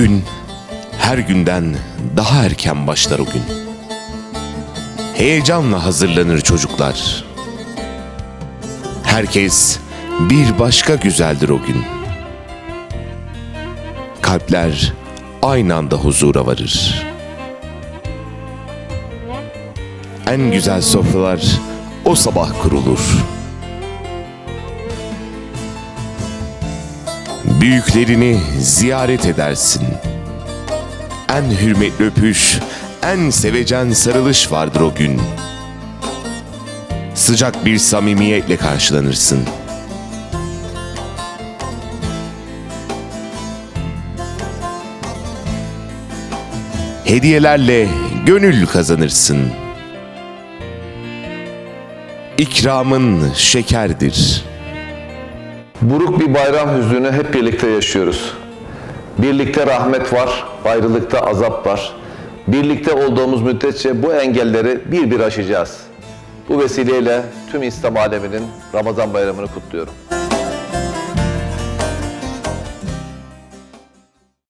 Gün her günden daha erken başlar o gün. Heyecanla hazırlanır çocuklar. Herkes bir başka güzeldir o gün. Kalpler aynı anda huzura varır. En güzel sofralar o sabah kurulur. Büyüklerini ziyaret edersin. En hürmetli öpüş, en sevecen sarılış vardır o gün. Sıcak bir samimiyetle karşılanırsın. Hediyelerle gönül kazanırsın. İkramın şekerdir. Buruk bir bayram hüznünü hep birlikte yaşıyoruz. Birlikte rahmet var, ayrılıkta azap var. Birlikte olduğumuz müddetçe bu engelleri bir bir aşacağız. Bu vesileyle tüm İslam aleminin Ramazan bayramını kutluyorum.